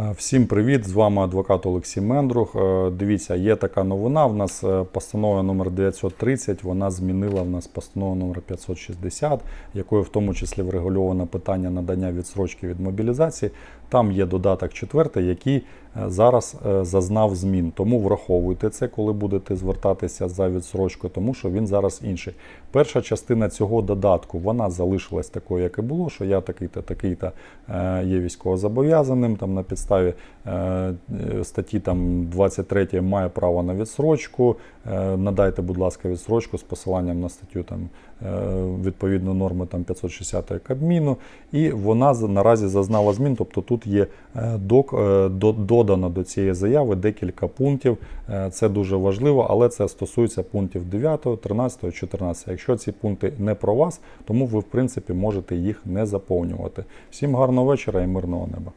Е, Всім привіт! З вами адвокат Олексій Мендрух. Е, Дивіться, є така новина. В нас е, постанова номер 930, вона змінила в нас постанову номер 560, якою в тому числі врегульовано питання надання відсрочки від мобілізації. Там є додаток четвертий, який зараз зазнав змін. Тому враховуйте це, коли будете звертатися за відсрочкою, тому що він зараз інший. Перша частина цього додатку вона залишилась такою, як і було, що я такий-то, такий-то є військовозобов'язаним там на підставі е, е, статті там 23 має право на відсрочку. Е, Надайте, будь ласка, відсрочку з посиланням на статтю там відповідно норми там 560 Кабміну, і вона наразі зазнала змін. Тобто тут є додано до цієї заяви декілька пунктів. Це дуже важливо, але це стосується пунктів 9, 13, 14. Якщо ці пункти не про вас, тому ви в принципі можете їх не заповнювати. Всім гарного вечора і мирного неба.